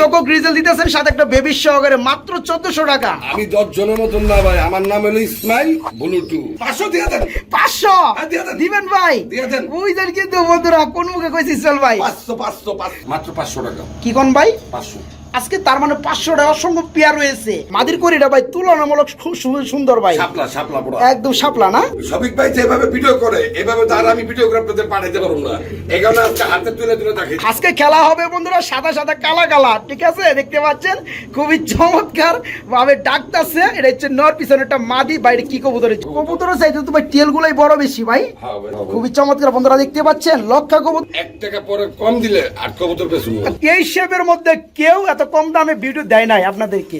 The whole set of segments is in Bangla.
চকো গ্রিজেল দিতেছেন সাথে একটা বেবি সহকারে মাত্র চোদ্দশো টাকা। আমি দশ জনের মতন না ভাই আমার নাম হলো ইসমাইল বুলুটু। পাঁচশো দিয়ে দেন। পাঁচশো? হ্যাঁ, দিবেন ভাই? দিয়ে দেন। বুঝলেন কিন্তু বন্ধুরা কোন মুখে কইছিস চল ভাই? পাঁচশো পাঁচশো পাঁচ মাত্র পাঁচশো টাকা। কি কোন ভাই? পাঁচশো। আজকে তার মানে পাঁচশো টাকা অসংখ্য পেয়ার রয়েছে। মাদির করিটা ভাই তুলনামূলক খুব সুন্দর ভাই। শাপলা শাপলা পড়া একদম সাপলা না? সবিক ভাই যেভাবে ভিডিও করে এভাবে তো আর আমি ভিডিও করে আপনাদের পাঠাইতে পারব না। এই কারণে আজকে হাতে তুলে তুলে দেখি আজকে খেলা হবে বন্ধুরা সাদা সাদা কালা কালা ঠিক আছে? দেখতে পাচ্ছেন? খুবই চমৎকার ভাবে ডাকতেছে। এটা হচ্ছে নর পিছনে একটা মাদি। বাইরে কি কবুতর হচ্ছে? কবুতরের চাইতে তো ভাই টেল গুলাই বড় বেশি ভাই। হ্যাঁ হ্যাঁ ভাই। খুবই চমৎকার। বন্ধুরা দেখতে পাচ্ছেন? লক্ষা কবুতর এক টাকা পরে কম দিলে আর কবুতর এই শেপের মধ্যে কেউ এত কম দামে ভিডিও দেয় নাই আপনাদেরকে।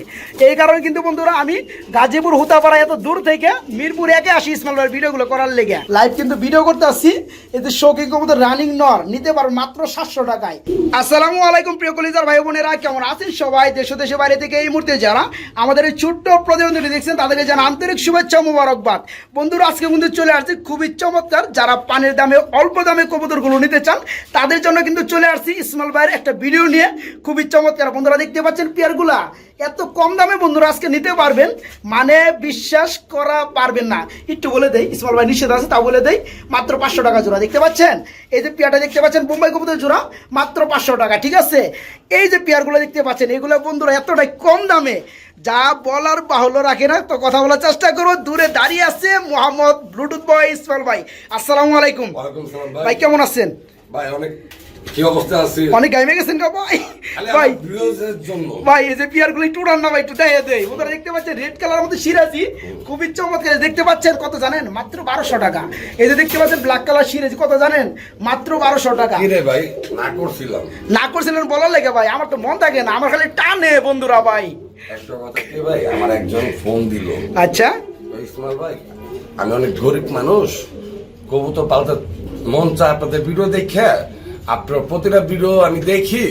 এই কারণে কিন্তু বন্ধুরা আমি গাজীপুর, হুতাপাড়া এত দূর থেকে মিরপুর একে আসি ইসমাইল ভাইয়ের ভিডিওগুলো করার লেগে। লাইভ কিন্তু ভিডিও করতে আসছি এতে শৌকিং কবুতর রানিং নর, নিতে পারো মাত্র সাতশো টাকায়। আসসালামু আলাইকুম প্রিয় কলিজার ভাই বোনেরা, কেমন আছেন সবাই? দেশ ও দেশের বাইরে থেকে এই মুহূর্তে যারা আমাদের এই ছোট্ট প্রতিবন্ধী দেখছেন, তাদেরকে জানা আন্তরিক শুভেচ্ছা মোবারকবাদ। বন্ধুরা, আজকে কিন্তু চলে আসছে খুবই চমৎকার, যারা পানির দামে, অল্প দামে কবুতরগুলো নিতে চান, তাদের জন্য কিন্তু চলে আসছি ইসমাইল ভাইয়ের একটা ভিডিও নিয়ে। খুবই চমৎকার, বন্ধুরা দেখতে পাচ্ছেন পেয়ারগুলা। এত কম দামে বন্ধুরা আজকে নিতে পারবেন। মানে বিশ্বাস করা পারবেন না। একটু বলে দেই ইসমাইল ভাই নিষেধ আছে তা বলে দেই মাত্র পাঁচশো টাকা জোড়া দেখতে পাচ্ছেন? এই যে পেয়ারটা দেখতে পাচ্ছেন বোম্বাই কবুতর জোড়া মাত্র পাঁচশো টাকা ঠিক আছে? এই যে পেয়ারগুলো দেখতে পাচ্ছেন এগুলো বন্ধুরা এতটাই কম দামে যা বলার বাহুল্য রাখে না তো কথা বলার চেষ্টা করো দূরে দাঁড়িয়ে আছে মোহাম্মদ ব্লুটুথ বয় ইসমাইল ভাই। আসসালামু আলাইকুম। ভাই। ভাই কেমন আছেন? ভাই অনেক কি অবস্থা আছে? অনেক গাইমে গেছেন গো ভাই। ভাই জন্য। ভাই এই যে পিয়ারগুলো একটু না ভাই একটু দেয় দেয় ওদের দেখতে পাচ্ছেন রেড কালার মধ্যে সিরাজি। খুবই চমৎকার। দেখতে পাচ্ছেন কত জানেন? মাত্র বারোশো টাকা। এই যে দেখতে পাচ্ছেন ব্ল্যাক কালার সিরাজি কত জানেন? মাত্র বারোশো টাকা। ভাই না করছিলাম। না করছিলেন বলার লেগে ভাই আমার তো মন থাকে না। আমার খালি টানে বন্ধুরা ভাই। একটা কথা কি ভাই আমার একজন ফোন দিল। আচ্ছা। ইসমাইল ভাই আমি অনেক গরিব মানুষ। কবুতর পালতে মন চায় আপনাদের ভিডিও দেখে আপনার প্রতিটা ভিডিও আমি দেখি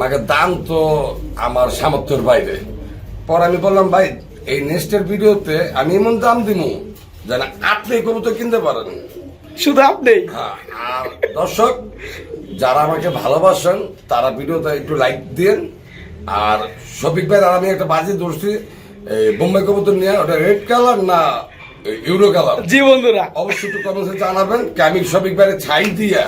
মাকে দাম তো আমার সামর্থ্যের বাইরে। পর আমি বললাম ভাই এই নেক্সটের ভিডিওতে আমি এমন দাম দিব যেন আপনি কবুতর কিনতে পারেন। শুধু আপনি? হ্যাঁ, আর দর্শক যারা আমাকে ভালোবাসেন তারা ভিডিওতে একটু লাইক দিন। আর শফিক ভাই আমি একটা বাজি ধরছি এই বোম্বাই কবুতর নিয়ে ওটা রেড কালার না ইউরো কালার জি বন্ধুরা। অবশ্যই একটু কমেন্টে জানাবেন কি আমি শফিক ভাইয়ের ছাই দিয়া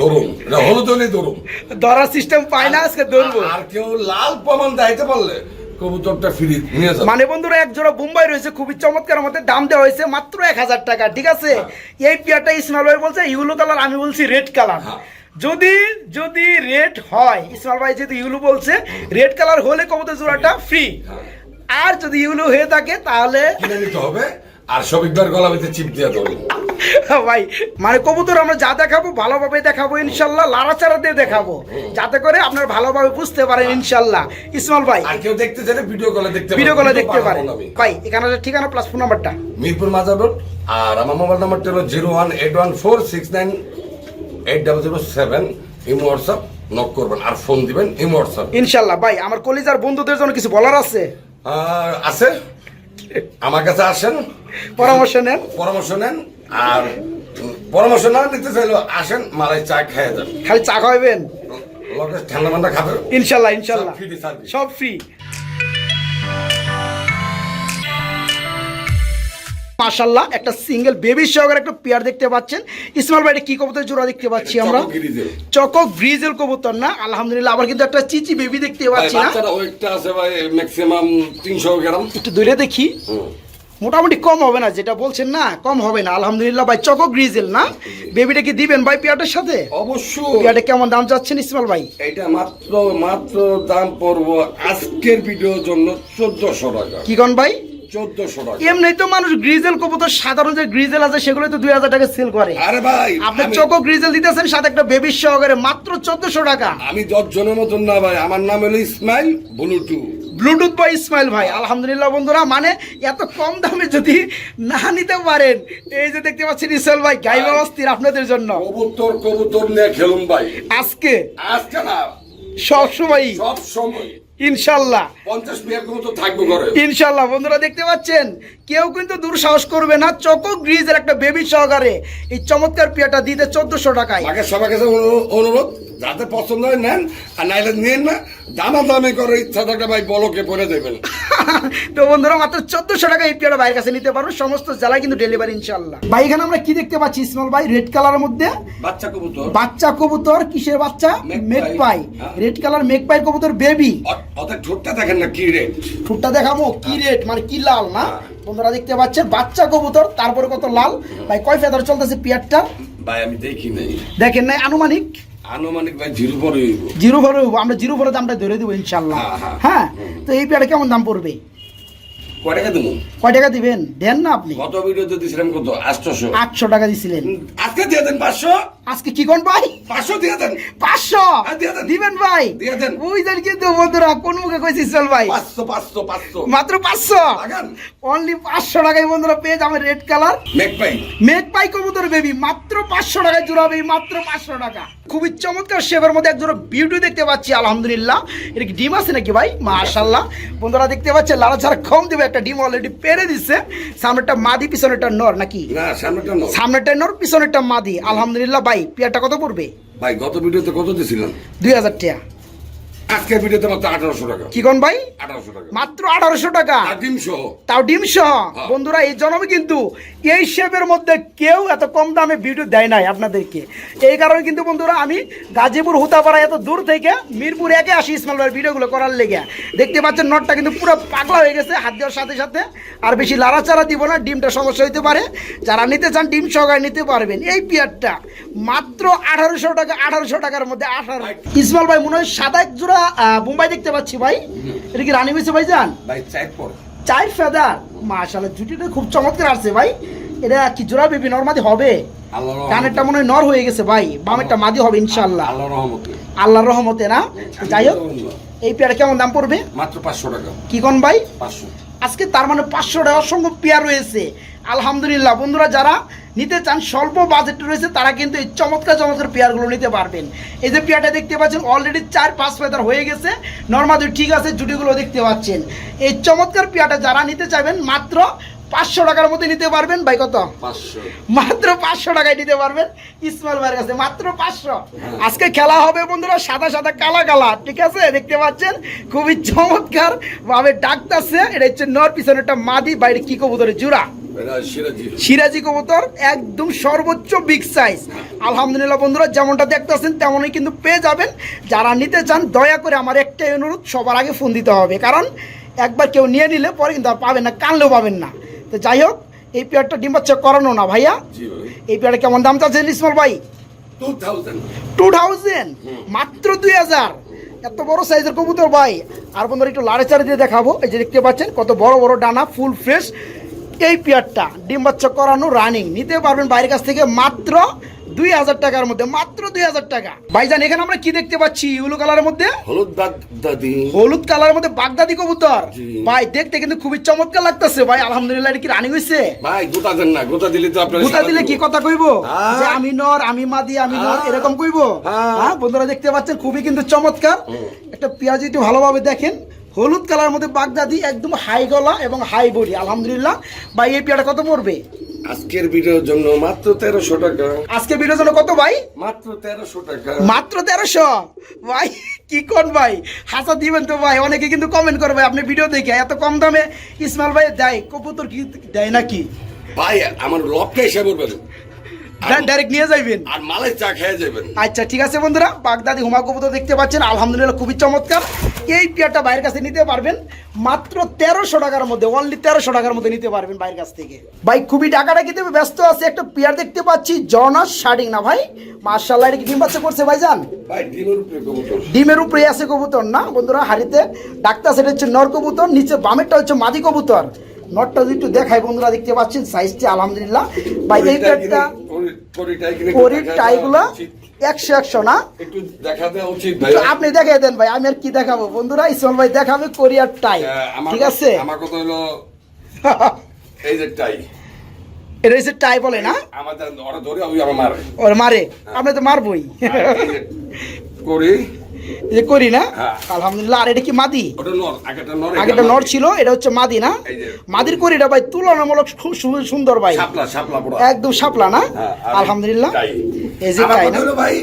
ধরুন। এটা হলুদ হলেই ধরুন। ধরার সিস্টেম পাই না আজকে ধরবো। আর কেউ লাল প্রমাণ দেখাইতে পারলে কবুতরটা ফ্রি নিয়ে যাবে। মানে বন্ধুরা এক জোড়া বোম্বাই রয়েছে খুবই চমৎকার। মধ্যে দাম দেওয়া হয়েছে মাত্র এক হাজার টাকা ঠিক আছে? এই পেয়ারটা ইসমাইল ভাই বলছে ইউলো কালার আমি বলছি রেড কালার হ্যাঁ। যদি যদি রেড হয় ইসমাইল ভাই যেহেতু ইউলো বলছে রেড কালার হলে কবুতর জোড়াটা ফ্রি হ্যাঁ। আর যদি ইউলো হয়ে থাকে তাহলে কিনে নিতে হবে। আর ভাইয়ের গলা ভিতরে চিপ দিয়ে ধরুন ভাই মানে কবুতর আমরা যা দেখাবো ভালোভাবে দেখাবো ইনশাল্লাহ লাড়াচাড়া দিয়ে দেখাবো। যাতে করে আপনারা ভালোভাবে বুঝতে পারেন ইনশাল্লাহ। ইসমাইল ভাই আর কেউ দেখতে চাইলে ভিডিও কলে দেখতে ভিডিও কলে দেখতে পারেন। ভাই এখানে ঠিকানা প্লাস ফোন নাম্বারটা মিরপুর মাজার রোড আর আমার মোবাইল নাম্বারটা হলো zero one eight one four six nine eight double zero seven imo WhatsApp knock করবেন। আর ফোন দিবেন ইমো হোয়াটসঅ্যাপ ইনশাল্লাহ ভাই আমার কলিজার বন্ধুদের জন্য কিছু বলার আছে? আর আছে? আমার কাছে আসেন। পরামর্শ নেন। পরামর্শ নেন। আর পরামর্শ না নিতে চাইলো আসেন মালাই চা খেয়ে যান। খালি চা লোকে ঠান্ডা ঠান্ডা খাবেন ইনশাল্লাহ ইনশাল্লাহ। সব ফ্রি মাশাল্লাহ একটা সিঙ্গেল বেবি সহকারে একটা পেয়ার দেখতে পাচ্ছেন। ইসমাইল ভাই এটা কি কবুতর জোড়া দেখতে পাচ্ছি আমরা? Choco grizzle. কবুতর না? আলহামদুলিল্লাহ আবার কিন্তু একটা চিচি বেবি দেখতে পাচ্ছি না। আছে ভাই ম্যাক্সিমাম তিনশো গ্রাম। একটু দূরে দেখি। মোটামুটি কম হবে না যেটা বলছেন না কম হবে না। আলহামদুলিল্লাহ ভাই চকো গ্রিজেল না? বেবিটা কি দিবেন ভাই পেয়ারটার সাথে? অবশ্যই। পেয়ারটা কেমন দাম চাচ্ছেন ইসমাইল ভাই? এটা মাত্র মাত্র দাম পড়ব আজকের ভিডিওর জন্য চোদ্দশো টাকা। কি কন ভাই? টাকা। এমনি তো মানুষ গ্রিজেল কবুতর সাধারণ যে গ্রিজেল আছে সেগুলো তো দুই হাজার টাকা সেল করে। আরে ভাই আপনি গ্রিজেল দিতেছেন সাথে একটা বেবির সহকারে মাত্র চোদ্দশো টাকা। আমি জনের মতন না ভাই আমার নাম হলো ইসমাইল ব্লুটু ব্লুটুথ বা ইসমাইল ভাই আলহামদুলিল্লাহ বন্ধুরা মানে এত কম দামে যদি না নিতে পারেন এই যে দেখতে পাচ্ছেন ইসমাইল ভাই গাইবা অস্থির আপনাদের জন্য। কবুতর কবুতর নিয়ে খেলুন ভাই। আজকে আজকে না সবসময় সব সময় ইনশাল্লাহ। পঞ্চাশ বিয়ার মতো থাকব ঘরে। ইনশাল্লাহ বন্ধুরা দেখতে পাচ্ছেন কেউ কিন্তু করবে না চকো গ্রিজের একটা বেবি সহকারে এই চমৎকার পিয়াটা দিতে চোদ্দশো টাকায়। সবার কাছে অনু- অনুরোধ যাতে পছন্দ হয় নেন আর নাইলে নিন না। দামা দামে করে ইচ্ছা থাকলে ভাই বলকে পরে দেবেন। তো বন্ধুরা মাত্র চোদ্দশো টাকা এই পেয়ারা ভাইয়ের কাছে নিতে পারো। সমস্ত জেলায় কিন্তু ডেলিভারি ইনশাল্লাহ ভাই এখানে আমরা কি দেখতে পাচ্ছি ইসমাল ভাই? রেড কালারের মধ্যে বাচ্চা কবুতর। বাচ্চা কবুতর কিসের বাচ্চা? হ্যাঁ। রেড কালার মেঘপাই কবুতর বেবি অর্থাৎ ঠোঁটটা দেখেন না কি রেট ঠোঁটটা দেখাবো। কি রেড মানে কি লাল না বন্ধুরা দেখতে পাচ্ছেন বাচ্চা কবুতর তারপরে কত লাল। ভাই কয় ফেদার চলতেছে পিয়ারটা? ভাই আমি দেখি নাই। দেখেন নাই আনুমানিক? আনুমানিক ভাই জিরো পরে হইব। জিরো আমরা জিরো ভরে দামটা ধরে দেবো ইনশাল্লাহ। হ্যাঁ, হ্যাঁ। হ্যাঁ? তো এই পেয়ারা কেমন দাম পড়বে? কয় টাকা দেবো? কয় টাকা দিবেন? দেন না আপনি। গত ভিডিওতে দিয়েছিলাম কত? আটশো আটশো টাকা দিছিলেন। আজকে দিয়ে দেন পাঁচশো? আজকে কি কোন ভাই? পাঁচশো দিয়ে দেন। পাঁচশো? হ্যাঁ, দিবেন ভাই? দিয়ে দেন। বুঝলেন কিন্তু বন্ধুরা কোন মুখে কইছিস চল ভাই? পাঁচশো পাঁচশো পাঁচশো। মাত্র পাঁচশো? অনলি পাঁচশো টাকায় বন্ধুরা পেয়ে যাবে রেড কালার মেঘ পাই মেঘ পাই কবুতর বেবি মাত্র পাঁচশো টাকায় জোড়াবে মাত্র পাঁচশো টাকা। খুবই চমৎকার শেপের মধ্যে একজোড়া বিউটি দেখতে পাচ্ছি আলহামদুলিল্লাহ। এটা কি ডিম আছে নাকি ভাই? মাশাল্লাহ বন্ধুরা দেখতে পাচ্ছে লালা ছাড়া কম দেবে একটা ডিম অলরেডি পেরে দিচ্ছে সামনেটা মাদি পিছনেটা নর নাকি? সামনেটা নর পিছনেরটা মাদি। আলহামদুলিল্লাহ ভাই পেয়ারটা কত পড়বে? ভাই গত ভিডিওতে কত দিয়েছিলাম দুই হাজার টাকা। আজকের ভিডিওতে মাত্র আঠারোশো টাকা। কি কোন ভাই? আঠারোশো টাকা। মাত্র আঠারোশো টাকা। ডিম সহ। তাও ডিম সহ। হ্যাঁ। বন্ধুরা এই জন্মে কিন্তু এই শেপের মধ্যে কেউ এত কম দামে ভিডিও দেয় নাই আপনাদেরকে। এই কারণে কিন্তু বন্ধুরা আমি গাজীপুর হুতাপাড়া এত দূর থেকে মিরপুর একে আসি ইসমাল ভাইয়ের ভিডিওগুলো করার লেগে। দেখতে পাচ্ছেন নটটা কিন্তু পুরো পাগলা হয়ে গেছে। হাত দেওয়ার সাথে সাথে আর বেশি লাড়াচাড়া দিব না ডিমটা সমস্যা হইতে পারে। যারা নিতে চান ডিম সহকারে নিতে পারবেন। এই পিয়ারটা মাত্র আঠারোশো টাকা আঠারোশো টাকার মধ্যে আঠারো ইসমাল ভাই মনে হয় সাদা এক জোড়া আহ, বোম্বাই দেখতে পাচ্ছি ভাই। এটা কি রানী মিশে ভাই যান? ভাই চার ফেদার। মাশাআল্লাহ জুটিটা খুব চমৎকার আসছে ভাই। এটা কি জোড়া বেবি নর্মাদি হবে? কানেরটা মনে হয় নর হয়ে গেছে ভাই। বামেরটা মাদি হবে ইনশাআল্লাহ। রহমতে। আল্লাহর রহমতে না? যাই হোক এই পেয়ারা কেমন দাম পড়বে? মাত্র পাঁচশো টাকা। কি কোন ভাই? পাঁচশো। আজকে তার মানে পাঁচশো টাকা অসংখ্য পেয়ার রয়েছে। আলহামদুলিল্লাহ বন্ধুরা যারা নিতে চান স্বল্প বাজেট রয়েছে তারা কিন্তু এই চমৎকার চমৎকার পেয়ারগুলো নিতে পারবেন। এই যে পেয়ারটা দেখতে পাচ্ছেন অলরেডি চার পাঁচ ফেদার হয়ে গেছে। নর্মাদি ঠিক আছে জুটিগুলো দেখতে পাচ্ছেন। এই চমৎকার পেয়ারটা যারা নিতে চাইবেন মাত্র পাঁচশো টাকার মধ্যে নিতে পারবেন। ভাই কত? মাত্র পাঁচশো টাকায় নিতে পারবেন ইসমাইল ভাইয়ের কাছে মাত্র পাঁচশো। আজকে খেলা হবে বন্ধুরা সাদা সাদা কালা কালা ঠিক আছে? দেখতে পাচ্ছেন? খুবই চমৎকার ভাবে ডাকতেছে। এটা হচ্ছে নর পিছনে একটা মাদি বাইরে কি কবুতরের জোড়া। সিরাজি কবুতর একদম সর্বোচ্চ বিগ সাইজ আলহামদুলিল্লাহ বন্ধুরা যেমনটা দেখতেছেন তেমনই কিন্তু পেয়ে যাবেন। যারা নিতে চান দয়া করে আমার একটাই অনুরোধ সবার আগে ফোন দিতে হবে। কারণ একবার কেউ নিয়ে নিলে পরে কিন্তু আর পাবেন না কানলেও পাবেন না। তো যাই হোক এই পেয়ারটা ডিম বাচ্চা করানো না ভাইয়া। এই পেয়ারটা কেমন দাম চাচ্ছেন ইসমাল ভাই? টু থাউজেন্ড মাত্র দুই হাজার। এত বড় সাইজের কবুতর ভাই। আর বন্ধুরা একটু লাড়ে চাড়ে দিয়ে দেখাবো। এই যে দেখতে পাচ্ছেন কত বড় বড় ডানা ফুল ফ্রেশ এই পেয়ারটা ডিম বাচ্চা করানো রানিং নিতে পারবেন বাইরের কাছ থেকে মাত্র দুই হাজার টাকার মধ্যে মাত্র দুই হাজার টাকা। ভাইজান এখানে আমরা কি দেখতে পাচ্ছি? ইউলো কালারের মধ্যে? হলুদ বাদ দাদি হলুদ কালারের মধ্যে বাগদাদি কবুতর। ভাই দেখতে কিন্তু খুবই চমৎকার লাগতেছে। ভাই আলহামদুলিল্লাহ এটা কি রানিং হয়েছে ভাই গোটা দেন না গোটা দিলে তো আপনার গুতা দিলে কি কথা কইব? হ্যাঁ। যে আমি নর আমি মাদি আমি নর হ্যাঁ। এরকম কইব? হ্যাঁ। হ্যাঁ বন্ধুরা দেখতে পাচ্ছেন খুবই কিন্তু চমৎকার। একটা পেঁয়াজ একটু ভালোভাবে দেখেন। হলুদ কালার মধ্যে বাগদাদি একদম হাই গলা এবং হাই বডি আলহামদুলিল্লাহ। ভাই এই পেয়াটা কত পড়বে? আজকের ভিডিওর জন্য মাত্র তেরোশো টাকা। আজকে ভিডিওর জন্য কত ভাই? মাত্র তেরোশো টাকা। মাত্র তেরোশো? ভাই কি কোন ভাই? হাসা দিবেন তো ভাই। অনেকে কিন্তু কমেন্ট করবে আপনি ভিডিও দেখে। এত কম দামে ইসমাইল ভাই দেয় কবুতর কি দেয় নাকি? ভাই আমার লবটা বলবেন। আর- ডাইরেক্ট নিয়ে যাইবেন। আর মালের চা খেয়ে যাবেন আচ্ছা ঠিক আছে বন্ধুরা বাগদাদি হুমা কবুতর দেখতে পাচ্ছেন আলহামদুলিল্লাহ খুবই চমৎকার। এই পেয়ারটা বাইরের কাছে নিতে পারবেন মাত্র তেরোশো টাকার মধ্যে অনলি তেরোশো টাকার মধ্যে নিতে পারবেন বাইরের কাছ থেকে। ভাই খুবই ব্যস্ত আছে একটা পেয়ার দেখতে পাচ্ছি জনাস শার্ডিং না ভাই? মার্শাল্লাহ এটা কি ডিম বাচ্চা করছে ভাই ডিমের উপরে ডিমের উপরে আছে কবুতর না? বন্ধুরা হাড়িতে ডাক্তার সেটা হচ্ছে নর কবুতর নিচে বামেরটা হচ্ছে মাদি কবুতর। নটটা যদি একটু দেখাই বন্ধুরা দেখতে পাচ্ছেন সাইজটি আলহামদুলিল্লাহ। ভাই এই পেয়ারটা করির টাইগুলো একশো একশো না? আপনি দেখাই দেন ভাই আমি আর কি দেখাবো? বন্ধুরা ইসমাল ভাই দেখাবে কোরিয়ার টাই ঠিক আছে? আমার কথা হলো? এই যে টাই। এটা হচ্ছে টাই বলে না? আমাদের ওরা ধরে ওই আমার মারে। ওর মারে। আপনি তো মারবই। করি। যে করি না হ্যাঁ। আলহামদুলিল্লাহ। আর এটা কি মাদি? আগেটা নর ছিল এটা হচ্ছে মাদি না? মাদির করি মাদির ভাই তুলনামূলক খুব সুন্দর ভাই। একদম শাপলা না? হ্যাঁ, আলহামদুলিল্লাহ। এই যে তাই না? ভাই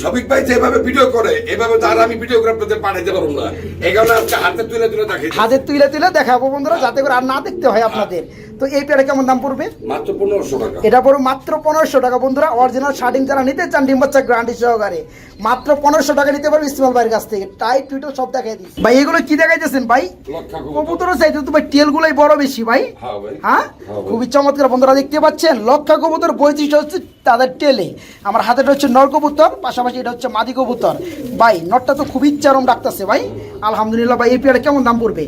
শফিক ভাই যেভাবে ভিডিও করে এভাবে তার আমি ভিডিও করে আপনাদের পাঠাইতে পারব না। এই কারণে আজকে হাতে তুলে তুলে দেখাই হাতে তুলে তুলে দেখাবো বন্ধুরা যাতে করে আর না দেখতে হয় আপনাদের। তো এই পেয়ারা কেমন দাম পড়বে? মাত্র পনেরোশো টাকা। এটা পড়বে মাত্র পনেরোশো টাকা। বন্ধুরা অরিজিনাল শার্টিং যারা নিতে চান ডিম বাচ্চা গ্রান্ডি সহকারে মাত্র পনেরোশো টাকা নিতে পারবে ইসমাল ভাইয়ের কাছ থেকে। টাইট টুইটার সব দেখাই দিই ভাই এগুলো কি দেখাইতেছেন ভাই? লক্ষা কবুতর। চাইতে তো ভাই টেলগুলোই বড় বেশি ভাই। হ্যাঁ ভাই। হ্যাঁ? হ্যাঁ খুবই চমৎকার। বন্ধুরা দেখতে পাচ্ছেন লক্ষা কবুতর বৈশিষ্ট্য হচ্ছে তাদের টেলে আমার হাতেটা হচ্ছে নর কবুতর পাশাপাশি এটা হচ্ছে মাদি কবুতর। ভাই নটটা তো খুবই চারম ডাকতেছে ভাই। আলহামদুলিল্লাহ ভাই এই পেয়ারা কেমন দাম পড়বে?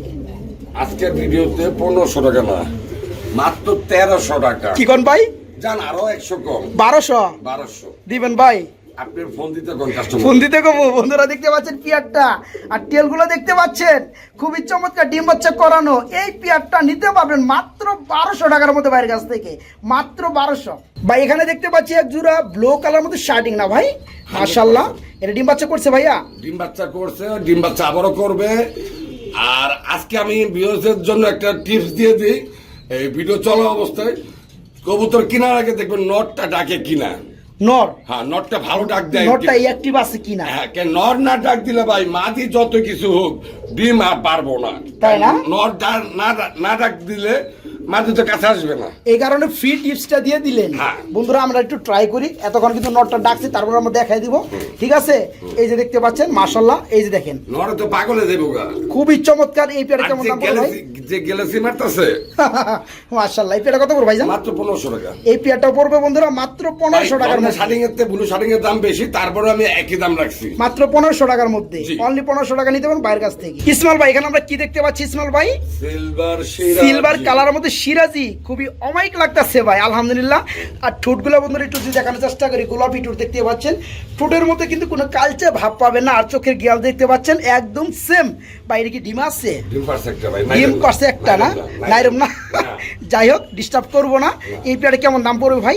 আজকের ভিডিওতে পনেরোশো টাকা না মাত্র তেরোশো টাকা। কি কোন ভাই? জান আরও একশো কম। বারোশো? বারোশো। দিবেন ভাই। আপনি ফোন দিতে কোন কাস্টমার ফোন দিতে কবো বন্ধুরা দেখতে পাচ্ছেন পিয়ারটা আর দেখতে পাচ্ছেন? খুবই চমৎকার ডিম বাচ্চা করানো এই পিয়ারটা নিতে পারবেন মাত্র বারোশো টাকার মধ্যে বাইরের কাছ থেকে মাত্র বারোশো। ভাই এখানে দেখতে পাচ্ছি এক জোড়া ব্লু কালার মধ্যে শার্টিং না ভাই? মাশাল্লাহ এটা ডিম বাচ্চা করছে ভাইয়া? ডিম বাচ্চা করছে ডিম বাচ্চা আবারও করবে। আর আজকে আমি ভিউসের জন্য একটা টিপস দিয়ে দিই এই ভিডিও চলা অবস্থায়। কবুতর কেনার আগে দেখবেন নটটা ডাকে কিনা। নর। হ্যাঁ নটটা ভালো ডাক দেয়। নরটা অ্যাক্টিভ আছে কিনা? হ্যাঁ কে নর না ডাক দিলে ভাই মাদি যত কিছু হোক ডিম আর পারব না। তাই না? নর না ডাক দিলে মাদি তো কাছে আসবে না। এই কারণে ফ্রি টিপসটা দিয়ে দিলেন। হ্যাঁ। বন্ধুরা আমরা একটু ট্রাই করি। এতক্ষণ কিন্তু নটটা ডাকছি তারপর আমরা দেখাই দিব। ঠিক আছে? এই যে দেখতে পাচ্ছেন মাশাল্লাহ এই যে দেখেন। নরে তো পাগলে দেবো খুবই চমৎকার এই পেয়ারা আর কেমন দাম ভাই? যে গেলেছি মারতেছে? মাশাল্লাহ এই পেয়ারা কত পড়বে ভাইজান? মাত্র পনেরোশো টাকা। এই পেয়ারটা পড়বে বন্ধুরা মাত্র টাকার মধ্যে। এর ব্লু এর দাম বেশি তারপরে আমি একই দাম রাখছি। মাত্র পনেরোশো টাকার মধ্যে। অনলি টাকা নিতে পারেন বাইরের কাছ থেকে। ইসমাল ভাই এখানে আমরা কি দেখতে পাচ্ছি ইসমাল ভাই? সিলভার সিলভার কালারের মধ্যে সিরাজি খুবই অমাইক লাগতেছে ভাই আলহামদুলিল্লাহ। আর ঠোঁটগুলো বন্ধুরা একটু যদি দেখানোর চেষ্টা করি গোলাপি ঠোঁট দেখতে পাচ্ছেন। ঠোঁটের মধ্যে কিন্তু কোনো কালচে ভাব পাবে না আর চোখের গিয়াল দেখতে পাচ্ছেন একদম সেম বাইরে কি ডিম আছে? ডিম পারছে একটা না? নাইরম না যাই হোক ডিস্টার্ব করব না। এই পেয়ারে কেমন দাম পড়বে ভাই?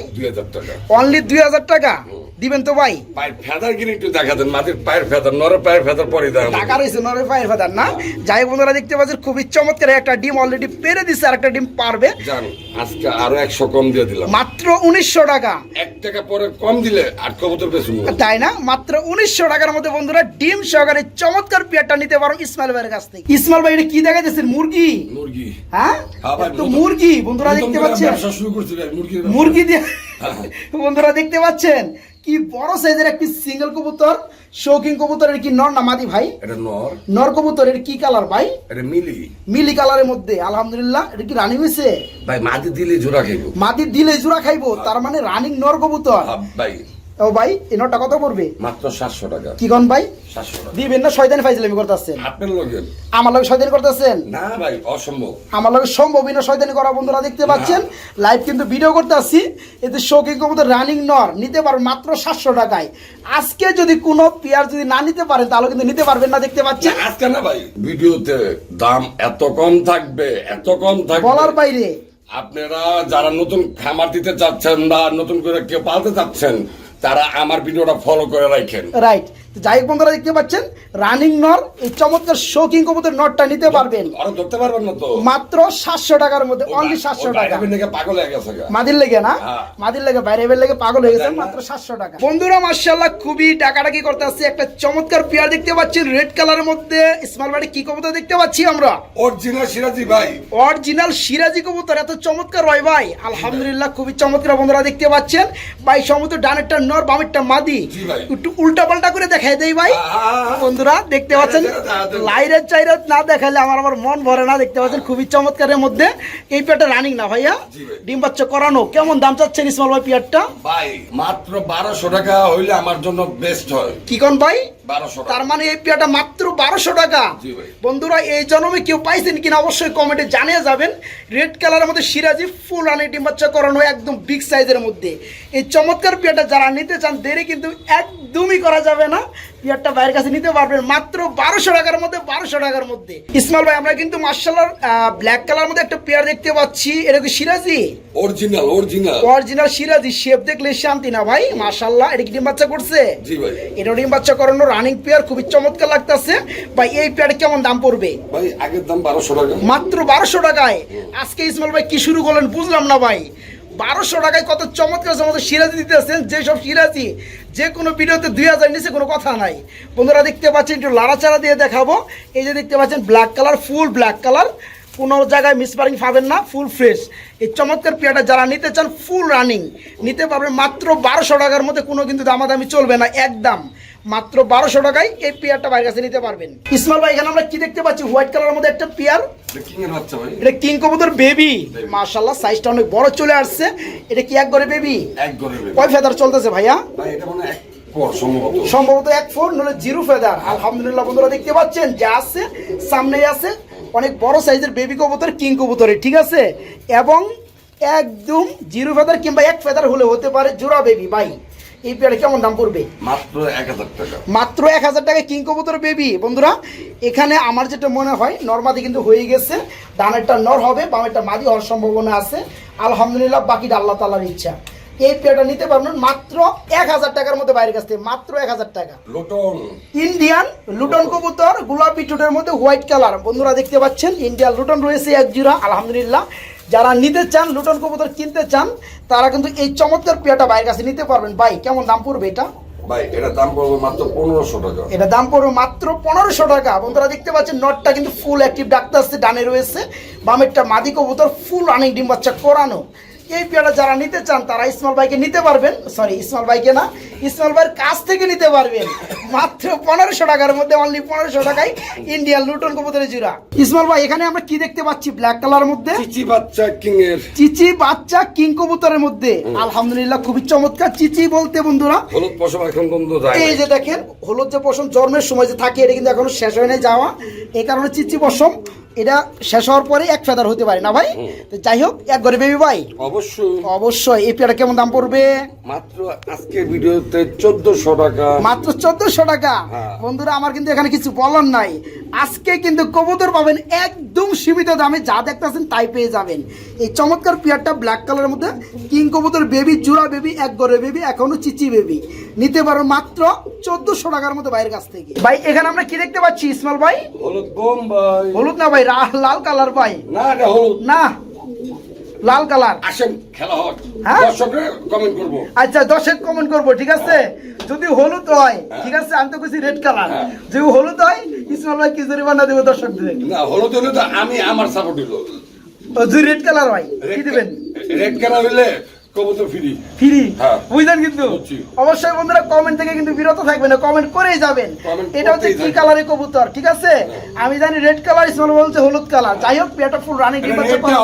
অনলি দুই হাজার টাকা? দিবেন তো ভাই। পায়ের ফেদার কিনে একটু দেখা দেন মাটির পায়ের ফেদার নরে পায়ের ফেদার পরে দাম টাকা রয়েছে নরের পায়ের ফাদার না? যাই বন্ধুরা দেখতে পাচ্ছেন খুবই চমৎকার একটা ডিম অলরেডি পেরে দিচ্ছে আর একটা ডিম পারবে। জান আজকে আরও একশো কম দিয়ে দিলাম। মাত্র উনিশশো টাকা। এক টাকা পরে কম দিলে আট কবুতর বেশি তাই না? মাত্র উনিশশো টাকার মধ্যে বন্ধুরা ডিম সহকারে চমৎকার পেয়ারটা নিতে পারো ইসমাইল ভাইয়ের কাছ থেকে। ইসমাইল ভাই এটা কি দেখাইতেছেন মুরগি? মুরগি। হ্যাঁ? হ্যাঁ তো মুরগি বন্ধুরা দেখতে পাচ্ছেন। ব্যবসা শুরু করছি ভাই ব্যবসা। মুরগি দিয়ে হ্যাঁ। বন্ধুরা দেখতে পাচ্ছেন কি বড় সাইজের একটি সিঙ্গেল কবুতর শৌখিন কবুতরের কি নর না মাদি ভাই? এটা নর। নর কবুতরের কি কালার ভাই? এটা মিলি। মিলি কালারের মধ্যে আলহামদুলিল্লাহ। এটা কি রানিং হয়েছে? ভাই মাদি দিলে জোড়া খাইবো। মাদি দিলে জোড়া খাইবো তার মানে রানিং নর কবুতর। হ্যাঁ, ভাই। ও ভাই এই নরটা কত পড়বে? মাত্র সাতশো টাকা। কি কন ভাই? সাতশো টাকা। দিবেন না শয়তানি ফাইজলামি করতেছেন। আপনার লগে। আমার লগে শয়তানি করতেছেন? না ভাই অসম্ভব। আমার লগে সম্ভবই না শয়তানি করা বন্ধুরা দেখতে পাচ্ছেন। লাইভ কিন্তু ভিডিও করতে আসছি এতে শৌখিন কবুতর রানিং নর। নিতে পারবেন মাত্র সাতশো টাকায়। আজকে যদি কোনো পেয়ার যদি না নিতে পারেন তাহলে কিন্তু নিতে পারবেন না দেখতে পাচ্ছেন? আজকে না ভাই ভিডিওতে দাম এত কম থাকবে এত কম থাকবে। বলার বাইরে। আপনারা যারা নতুন খামার দিতে চাচ্ছেন বা নতুন করে কেউ পালতে চাচ্ছেন তারা আমার ভিডিওটা ফলো করে রাখেন। রাইট যাই হোক বন্ধুরা দেখতে পাচ্ছেন? রানিং নর এই চমৎকার শৌখিন কবুতর নরটা নিতে পারবেন। আরও ধরতে পারবেন না তো। মাত্র সাতশো টাকার মধ্যে অনলি সাতশো ও টাকা। পাগল হয়ে গেছে মাদির লেগে না? হ্যাঁ। মাদির লেগে বাইরে বের লেগে পাগল হয়ে গেছে মাত্র সাতশো টাকা। বন্ধুরা মার্শাল্লাহ খুবই টাকাটাকি করতে আসছে একটা চমৎকার পেয়ার দেখতে পাচ্ছেন রেড কালারের মধ্যে স্মল বাড়ি কি কবুতর দেখতে পাচ্ছি আমরা? অরিজিনাল সিরাজি ভাই। অরিজিনাল সিরাজি কবুতর এত চমৎকার হয় ভাই। আলহামদুলিল্লাহ খুবই চমৎকার বন্ধুরা দেখতে পাচ্ছেন। ভাই সমস্ত ডানেরটা নর বামেরটা মাদি। একটু উল্টা পাল্টা করে দেখাই দেই ভাই। বন্ধুরা দেখতে পাচ্ছেন। লাইরের চাইরের না দেখালে আমার আমার মন ভরে না। দেখতে পাচ্ছেন? খুবই চমৎকারের মধ্যে। এই পেয়ারটা রানিং না ভাইয়া? ডিম বাচ্চা করানো। কেমন দাম চাচ্ছেন ইসমাল ভাই পেয়ারটা? ভাই মাত্র বারোশো টাকা হইলে আমার জন্য বেস্ট হয়। কি কোন ভাই? তার মানে এই পেয়াটা মাত্র বারোশো টাকা। বন্ধুরা এই জন্মে কেউ পাইছেন কিনা অবশ্যই কমেন্টে জানিয়ে যাবেন। রেড কালারের মধ্যে সিরাজি ফুল রানি ডিম বাচ্চা করানো একদম বিগ সাইজের মধ্যে। এই চমৎকার পেয়াটা যারা নিতে চান দেরি কিন্তু একদমই করা যাবে না। পিয়ারটা ভাইয়ের কাছে নিতে পারবেন। মাত্র বারোশো টাকার মধ্যে বারোশো টাকার মধ্যে। ইসমাল ভাই আমরা কিন্তু মার্শাল্লার ব্ল্যাক কালার মধ্যে একটা পেয়ার দেখতে পাচ্ছি। এটা কি সিরাজি? অরিজিনাল অরিজিনাল অরিজিনাল সিরাজি শেপ দেখলে শান্তি না ভাই মার্শাল্লাহ এটা কি ডিম বাচ্চা করছে? জি ভাই। এটা ডিম বাচ্চা করানো রানিং পেয়ার খুবই চমৎকার লাগতেছে। ভাই এই পেয়ার কেমন দাম পড়বে? ভাই আগের দাম বারোশো টাকা। মাত্র বারোশো টাকায়। আজকে ইসমাল ভাই কি শুরু করলেন বুঝলাম না ভাই। বারোশো টাকায় কত চমৎকার চমৎকার সিরাজি দিতেছেন যেসব সিরাজি, যে কোনো ভিডিওতে দুই হাজার নিচে কোনো কথা নাই। বন্ধুরা দেখতে পাচ্ছেন, একটু লাড়াচাড়া দিয়ে দেখাবো। এই যে দেখতে পাচ্ছেন black colour full black colour কোনো জায়গায় মিসপারিং পাবেন না ফুল ফ্রেশ এই চমৎকার পেয়ারটা যারা নিতে চান ফুল রানিং নিতে পারবেন মাত্র বারোশো টাকার মধ্যে, কোনো কিন্তু দামাদামি চলবে না, একদম। মাত্র বারোশো টাকায় এই পেয়ারটা বাইরের কাছে নিতে পারবেন। ইসমাল ভাই এখানে আমরা কি দেখতে পাচ্ছি? হোয়াইট কালারের মধ্যে একটা পেয়ার। এটা কিং কবুতর বেবি মাশাল্লাহ সাইজটা অনেক বড় চলে আসছে। এটা কি এক করে বেবি কয় ফেদার চলতেছে ভাইয়া? সম্ভবত। এক ফোর নলে জিরো ফেদার আলহামদুলিল্লাহ বন্ধুরা দেখতে পাচ্ছেন? যা আছে সামনেই আছে। অনেক বড় সাইজের বেবি কবুতর কিং কবুতরের ঠিক আছে? এবং একদম জিরো ফেদার কিংবা এক ফেদার হলে হতে পারে জোড়া বেবি ভাই। এই পেয়ারে কেমন দাম পড়বে? মাত্র এক হাজার টাকা। মাত্র এক হাজার টাকায় কিং কবুতর বেবি বন্ধুরা এখানে আমার যেটা মনে হয় নর্মাদি কিন্তু হয়ে গেছে। ডানেরটা নর হবে বামেরটা মাদি হওয়ার সম্ভাবনা আছে। আলহামদুলিল্লাহ বাকিটা আল্লাহ তালার ইচ্ছা। এই পেয়ারটা নিতে পারবেন মাত্র এক হাজার টাকার মধ্যে বাইরের কাছ থেকে মাত্র এক হাজার টাকা। লোটন। ইন্ডিয়ান লুটন কবুতর গোলাপি ঠোঁটের মধ্যে হোয়াইট কালার। বন্ধুরা দেখতে পাচ্ছেন ইন্ডিয়ান লুটন রয়েছে এক জোড়া আলহামদুলিল্লাহ। যারা নিতে চান লুটন কবুতর কিনতে চান তারা কিন্তু এই চমৎকার পেয়াটা বাইরের কাছে নিতে পারবেন। ভাই কেমন দাম পড়বে এটা? ভাই এটা দাম পড়বে মাত্র পনেরোশো টাকা। এটা দাম পড়বে মাত্র পনেরোশো টাকা। বন্ধুরা দেখতে পাচ্ছেন নটটা কিন্তু ফুল অ্যাক্টিভ ডাক্তার আসছে ডানে রয়েছে। বামেরটা মাদি কবুতর ফুল ডিম বাচ্চা করানো। এই পেয়ারা যারা নিতে চান তারা ইসমাল ভাইকে নিতে পারবেন। সরি ইসমাল ভাইকে না। ইসমাল ভাইয়ের কাছ থেকে নিতে পারবেন। মাত্র পনেরোশো টাকার মধ্যে অনলি পনেরোশো টাকায় ইন্ডিয়ান লুটন কবুতরের জুড়া ইসমাল ভাই এখানে আমরা কি দেখতে পাচ্ছি ব্ল্যাক কালার মধ্যে? চিচি বাচ্চা কিং এর। চিচি বাচ্চা কিং কবুতরের মধ্যে। আলহামদুলিল্লাহ খুবই চমৎকার। চিচি বলতে বন্ধুরা হলুদ পশম এখন বন্ধু এই যে দেখেন হলুদ যে পশম জন্মের সময় যে থাকে এটা কিন্তু এখনও শেষ হয়ে নাই যাওয়া। এই কারণে চিচি পশম এটা শেষ হওয়ার পরে এক ফেদার হতে পারে না ভাই? তো যাই হোক এক ঘরে বেবি ভাই। অবশ্যই। অবশ্যই এই পেয়ারটা কেমন দাম পড়বে? মাত্র আজকের চোদ্দশো টাকা। মাত্র চোদ্দশো টাকা? হ্যাঁ। বন্ধুরা আমার কিন্তু এখানে কিছু বলার নাই। আজকে কিন্তু কবুতর পাবেন একদম সীমিত দামে যা দেখতেছেন তাই পেয়ে যাবেন। এই চমৎকার পেয়ারটা ব্ল্যাক কালারের মধ্যে কিং কবুতর বেবি জোড়া বেবি এক গড়ে বেবি এখনও চিচি বেবি নিতে পারো মাত্র চোদ্দশো টাকার মধ্যে বাইরের কাছ থেকে। ভাই এখানে আমরা কি দেখতে পাচ্ছি ইসমাল ভাই? হলুদ বোম্বাই হলুদ না ভাই লাল কালার ভাই। না না। লাল কালার। আসেন খেলা হোক। হ্যাঁ? দর্শকরা কমেন্ট করব। আচ্ছা দর্শক কমেন্ট করব ঠিক আছে? যদি হলুদ হয় ঠিক আছে আমি তো কইছি রেড কালার হ্যাঁ। যদি হলুদ হয় ইসমাল ভাই কি জরিমানা দেবো দর্শকদের? না হলুদ হলে তো আমি আমার সাপোর্ট দিল যদি রেড কালার হয় কি দিবেন? রেড কালার হইলে কবুতর ফ্রি। ফ্রি? হ্যাঁ। বুঝলেন কিন্তু? অবশ্যই বন্ধুরা কমেন্ট থেকে কিন্তু বিরত থাকবেন না কমেন্ট করেই যাবেন। এটা হচ্ছে কি কালারের কবুতর ঠিক আছে? আমি জানি রেড কালার ইসমাল বলছে হলুদ কালার যাই হোক পেয়াটা ফুল রানিং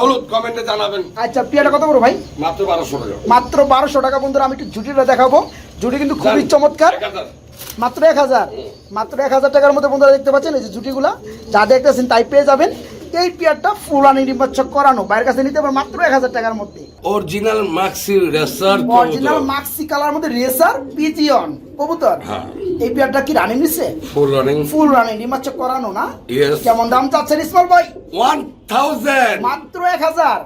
হলুদ কমেন্টে জানাবেন। আচ্ছা পেয়াটা কত বড় ভাই? মাত্র বারোশো টাকা। মাত্র বারোশো টাকা বন্ধুরা আমি একটু জুটিটা দেখাবো। জুটি কিন্তু খুবই চমৎকার। মাত্র এক হাজার। মাত্র এক হাজার টাকার মধ্যে বন্ধুরা দেখতে পাচ্ছেন এই যে জুটিগুলা। যা দেখতেছেন তাই পেয়ে যাবেন। এই পেয়ারটা ফুলানি নির্বাচক করানো। বাইরের কাছে নিতে পারেন মাত্র এক হাজার টাকার মধ্যে। Original maxi racer original maxi colour মধ্যে রেসার পিজিয়ন কবুতর। হ্যাঁ। এই পেয়ারটা কি রানিং নিচ্ছে ফুল রানিং ফুল রানিং নির্বাচক করানো না? কেমন দাম চাচ্ছেন ইসমাল ভাই ওয়ান থাউজেন্ড মাত্র এক হাজার।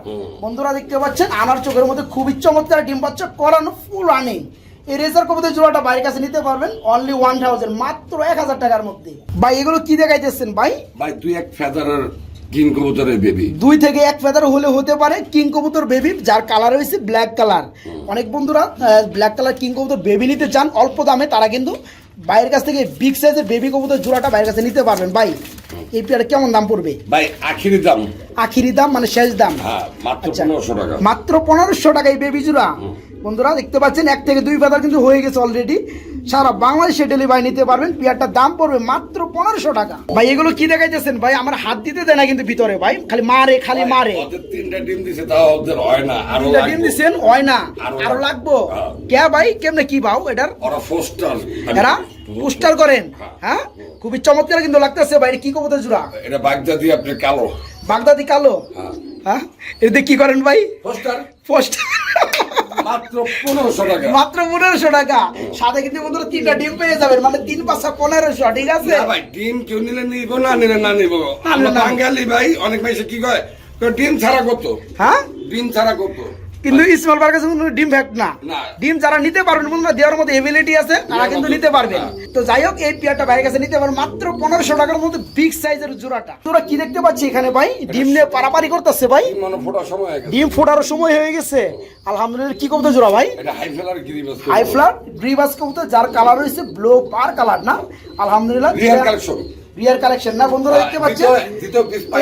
বন্ধুরা দেখতে পাচ্ছেন আনার চোখের মধ্যে খুবই চমৎকার ডিম বাচ্চা করানো ফুল রানিং এই রেজার কবুতর জোড়াটা বাইরের কাছে নিতে পারবেন অনলি ওয়ান থাউজেন্ড মাত্র এক হাজার টাকার মধ্যে। ভাই এগুলো কি দেখাইতেছেন ভাই? ভাই তুই এক ফেদারের কিং কবুতরের বেবি দুই থেকে এক ফেদার হলে হতে পারে কিং কবুতর বেবি যার কালার হয়েছে ব্ল্যাক কালার অনেক বন্ধুরা ব্ল্যাক কালার কিং কবুতর বেবি নিতে চান অল্প দামে তারা কিন্তু বাইরের কাছ থেকে বিগ সাইজের বেবি কবুতর জোড়াটা বাইরের কাছে নিতে পারবেন। ভাই এই পেয়ারে কেমন দাম পড়বে? ভাই আখিরি দাম। আখিরি দাম মানে শেষ দাম। হ্যাঁ মাত্র আচ্ছা। পনেরোশো টাকা। মাত্র পনেরোশো টাকা এই বেবি জোড়া। বন্ধুরা দেখতে পাচ্ছেন এক থেকে দুই ফেদার কিন্তু হয়ে গেছে অলরেডি সারা বাংলাদেশে ডেলিভারি নিতে পারবেন। পেয়ারটার দাম পড়বে মাত্র পনেরোশো টাকা। ভাই এগুলো কি দেখাইতেছেন? ভাই আমার হাত দিতে দেয় না কিন্তু ভিতরে ভাই। খালি মারে খালি মারে। তিনটা ডিম দিছে তাও ওদের হয় না। আরও তিনটা ডিম দিছেন হয় না। আরও আরও লাগবো। হ্যাঁ। কে ভাই? কেমনে কি ভাও এটার? ওরা ফোস্টার এরা পুস্টার করেন। হ্যাঁ। খুবই চমৎকার কিন্তু লাগতেছে ভাই। কি কবুতর জোড়া? এটা বাগদাদি আপনি কালো। বাগদাদি কালো? হ্যাঁ। হ্যাঁ? এতে কি করেন ভাই? মাত্র পনেরোশো টাকা। মাত্র পনেরোশো টাকা। সাথে কিন্তু বন্ধুরা তিনটা ডিম পেয়ে যাবেন মানে তিন পাঁচশো পনেরোশো ঠিক আছে? ভাই ডিম কেউ নিলে নিব না নিলে না নিব বাঙালি ভাই অনেক ভাই কি কয় ডিম ছাড়া করতো হ্যাঁ? ডিম ছাড়া কত? কিন্তু ইসমাল বার কাছে কোনো ডিম ফ্যাক্ট না। ডিম যারা নিতে পারবেন বন্ধুরা দেওয়ার মধ্যে এবিলিটি আছে তারা কিন্তু নিতে পারবেন। তো যাই হোক এই পেয়ারটা বাইরের কাছে নিতে পারবেন মাত্র পনেরোশো টাকার মধ্যে বিগ সাইজের জোড়াটা। তোরা কি দেখতে পাচ্ছি এখানে ভাই? ডিম নিয়ে পারাপারি করতেছে ভাই। ডিম মানে ফোটার সময় হয়ে গেছে। আলহামদুলিল্লাহ কি কবুতর জোড়া ভাই? হাই ফেলার গিরিবাস হাই ফ্লার গ্রিবাস কবুতর যার কালার রয়েছে ব্লু পার কালার না? আলহামদুলিল্লাহ রিয়ার কালেকশন না বন্ধুরা দেখতে পাচ্ছেন?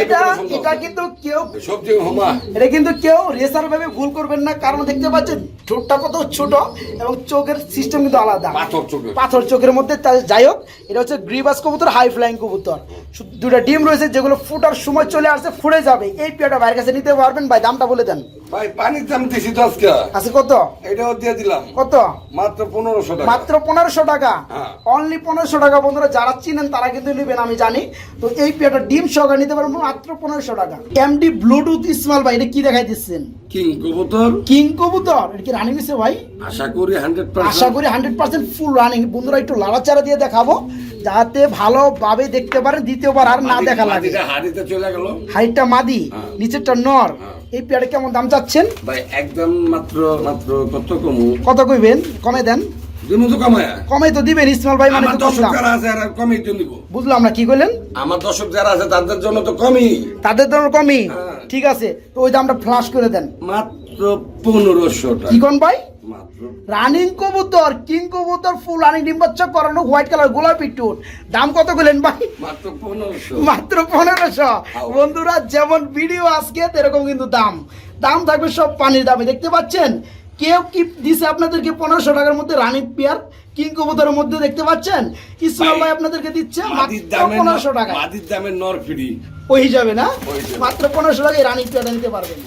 এটা এটা কিন্তু কেউ সবজি হোমা। এটা কিন্তু কেউ রেসার ভাবে ভুল করবেন না কারণ দেখতে পাচ্ছেন ঠোঁটটা কত ছোট এবং চোখের সিস্টেম কিন্তু আলাদা। পাথর পাথর চোখের মধ্যে যাই হোক এটা হচ্ছে গ্রিবাস কবুতর হাই ফ্লাইং কবুতর। দুটা ডিম রয়েছে যেগুলো ফুটার সময় চলে আসছে ফুটে যাবে। এই পেয়ারটা বাইরের কাছে নিতে পারবেন ভাই দামটা বলে দেন। ভাই পানির দাম দিছি তো আজকে। আছে কত? এটাও দিয়ে দিলাম। কত? মাত্র পনেরোশো টাকা। মাত্র পনেরোশো টাকা? হ্যাঁ। অনলি পনেরোশো টাকা বন্ধুরা যারা চিনেন তারা কিন্তু নেবেন আমি জানি। তো এই পেয়ারটা ডিম সহকারে নিতে পারব মাত্র পনেরোশো টাকা। এমডি ব্লুটুথ স্মাল ভাই এটা কি দেখাই দিচ্ছেন? কিং কবুতর? কিং কবুতর? এটা কি রানিং হয়েছে ভাই? আশা করি হান্ড্রেড আশা করি হান্ড্রেড পার্সেন্ট ফুল রানিং বন্ধুরা একটু লাড়াচাড়া দিয়ে দেখাবো। যাতে ভালোভাবে দেখতে পারেন দ্বিতীয়বার আর না দেখা লাগে। হাড়িতে চলে গেল। হাইটটা মাদি হ্যাঁ। নিচেরটা নর। হ্যাঁ। এই পেয়ারে কেমন দাম চাচ্ছেন? ভাই একদম মাত্র মাত্র কত কমু? কত কইবেন? কমে দেন। তো কমে তো দিবেন ইসমাল ভাই মানে কম যারা আছে কমই তো নিব। বুঝলাম না কি কইলেন? আমার দর্শক যারা আছে তাদের জন্য তো কমই। তাদের জন্য কমই। হ্যাঁ। ঠিক আছে তো ওই দামটা ফ্লাশ করে দেন। মাত্র পনেরোশো কি কোন ভাই? রানিং কবুতর কিং কবুতর ফুল রানিং ডিম বাচ্চা করানো হোয়াইট কালার গোলাপি টুট। দাম কত কইলেন ভাই? মাত্র পনেরোশো। মাত্র পনেরোশো। বন্ধুরা যেমন ভিডিও আজকে এরকম কিন্তু দাম। দাম থাকবে সব পানির দামে। দেখতে পাচ্ছেন? কেউ কি দিছে আপনাদেরকে পনেরোশো টাকার মধ্যে রানী পেয়ার? কিং কবুতরের মধ্যে দেখতে পাচ্ছেন? ইসমাল ভাই আপনাদেরকে দিচ্ছে মাত্র পনেরোশো টাকা মাদির দামে নর ফ্রি। ওই হিসাবে না? মাত্র পনেরোশো টাকায় রানী পেয়ারটা নিতে পারবেন।